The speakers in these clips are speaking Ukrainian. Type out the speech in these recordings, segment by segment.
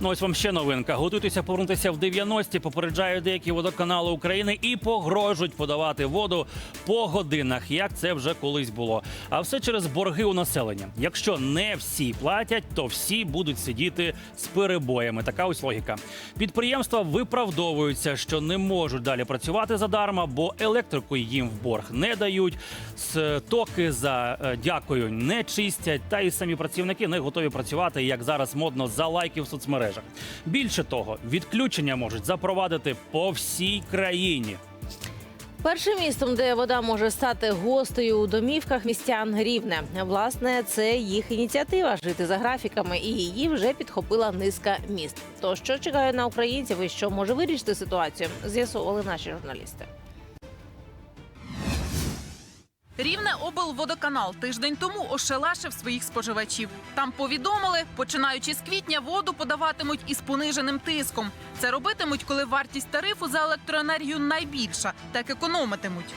Ну ось вам ще новинка. Готуйтеся повернутися в 90-ті, попереджають деякі водоканали України і погрожують подавати воду по годинах, як це вже колись було. А все через борги у населення. Якщо не всі платять, то всі будуть сидіти з перебоями. Така ось логіка. Підприємства виправдовуються, що не можуть далі працювати задарма, бо електрику їм в борг не дають. С- Токи за е, дякую не чистять, та й самі працівники не готові працювати, як зараз модно за лайки в соцмережах. Більше того, відключення можуть запровадити по всій країні. Першим містом, де вода може стати гостею у домівках містян рівне. Власне, це їх ініціатива жити за графіками, і її вже підхопила низка міст. То що чекає на українців і що може вирішити ситуацію, з'ясовували наші журналісти. Рівне облводоканал тиждень тому ошелешив своїх споживачів. Там повідомили, починаючи з квітня, воду подаватимуть із пониженим тиском. Це робитимуть, коли вартість тарифу за електроенергію найбільша, так економитимуть.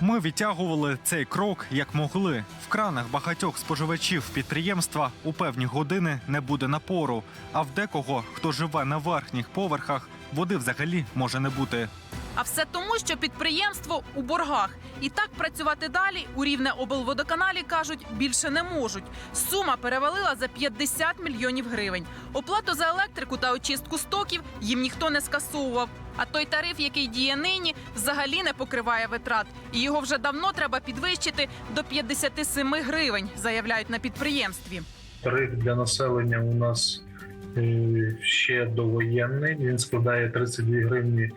Ми відтягували цей крок як могли. В кранах багатьох споживачів підприємства у певні години не буде напору. А в декого, хто живе на верхніх поверхах, води взагалі може не бути. А все тому, що підприємство у боргах. І так працювати далі у рівне облводоканалі кажуть більше не можуть. Сума перевалила за 50 мільйонів гривень. Оплату за електрику та очистку стоків їм ніхто не скасовував. А той тариф, який діє нині, взагалі не покриває витрат, і його вже давно треба підвищити до 57 гривень, заявляють на підприємстві. Тариф для населення у нас е, ще довоєнний. Він складає 32 гривні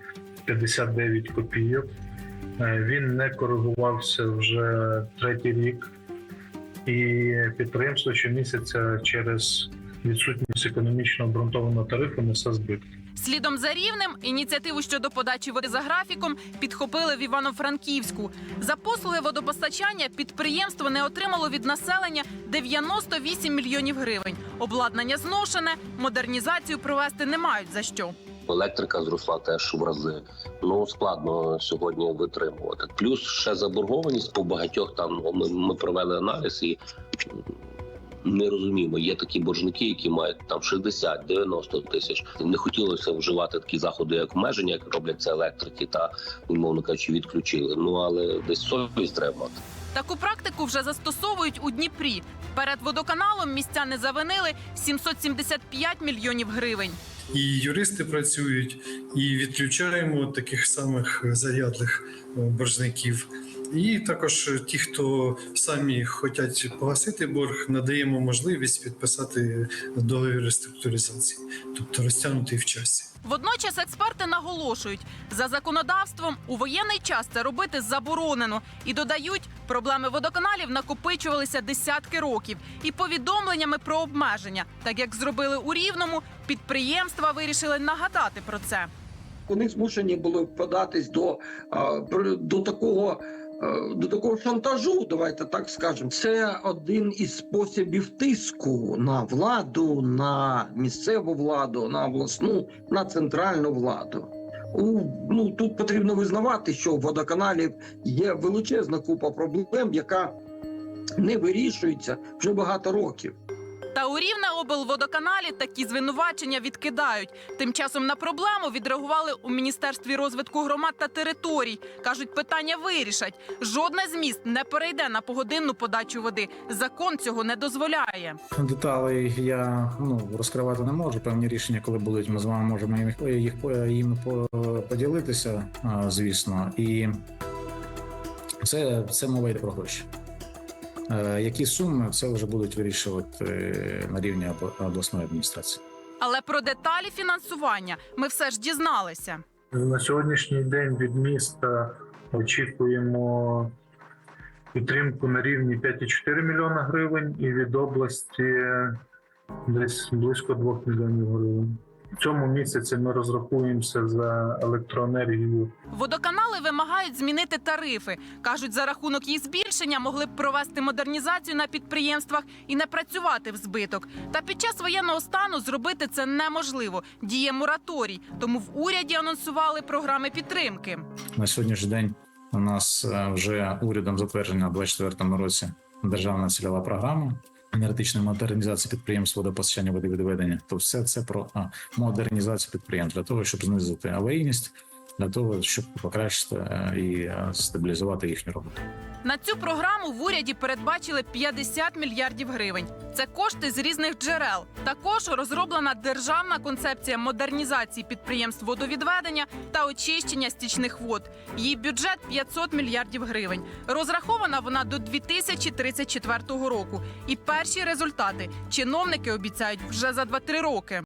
59 копійок. Е, Він не коригувався вже третій рік, і підприємство щомісяця через відсутність економічно обґрунтованого тарифу несе збитки. Слідом за рівнем ініціативу щодо подачі води за графіком підхопили в Івано-Франківську. За послуги водопостачання підприємство не отримало від населення 98 мільйонів гривень. Обладнання зношене, модернізацію провести не мають за що. Електрика зросла теж в рази. Ну складно сьогодні витримувати. Плюс ще заборгованість по багатьох там ми, ми провели аналіз і не розуміємо. Є такі боржники, які мають там 60-90 тисяч. Не хотілося вживати такі заходи, як обмеження, як роблять це електрики, та умовно кажучи, відключили. Ну але десь совість треба. Таку практику вже застосовують у Дніпрі. Перед водоканалом містяни завинили 775 мільйонів гривень. І юристи працюють, і відключаємо таких самих заядлих е, боржників. І також ті, хто самі хочуть погасити борг, надаємо можливість підписати договір реструктуризації, тобто розтягнутий в часі. Водночас експерти наголошують, за законодавством у воєнний час це робити заборонено і додають, проблеми водоканалів накопичувалися десятки років і повідомленнями про обмеження, так як зробили у рівному, підприємства вирішили нагадати про це. Вони змушені були податись до, до такого. Е, До такого шантажу, давайте так скажемо, це один із способів тиску на владу, на місцеву владу, на обласну, на центральну владу. У, ну тут потрібно визнавати, що в водоканалів є величезна купа проблем, яка не вирішується вже багато років. Та у рівне облводоканалі такі звинувачення відкидають. Тим часом на проблему відреагували у міністерстві розвитку громад та територій. кажуть, питання вирішать. Жодне з міст не перейде на погодинну подачу води. Закон цього не дозволяє. Деталей я ну розкривати не можу. Певні рішення, коли будуть, ми з вами можемо їх їх їм по- поділитися, звісно, і це, це мова йде про гроші. Е, Які суми це вже будуть вирішувати е, на рівні обла- обласної адміністрації. Але про деталі фінансування ми все ж дізналися. На сьогоднішній день від міста очікуємо підтримку на рівні 5,4 мільйона гривень і від області десь близько 2 мільйонів гривень. В цьому місяці ми розрахуємося за електроенергію Водоканали вимагають змінити тарифи. кажуть, за рахунок їх збільшення могли б провести модернізацію на підприємствах і не працювати в збиток. Та під час воєнного стану зробити це неможливо. Діє мораторій. Тому в уряді анонсували програми підтримки. На сьогоднішній день у нас е, вже урядом затверджена у 2024 році державна цільова програма енергетичної модернізації підприємств водопостачання водовідведення, то все це про модернізацію підприємств для того, щоб знизити аварійність, для того, щоб покращити е, і е, стабілізувати їхню роботу. На цю програму в уряді передбачили 50 мільярдів гривень. Це кошти з різних джерел. Також розроблена державна концепція модернізації підприємств водовідведення та очищення стічних вод. Її бюджет 500 мільярдів гривень. Розрахована вона до 2034 року. І перші результати чиновники обіцяють вже за 2-3 роки.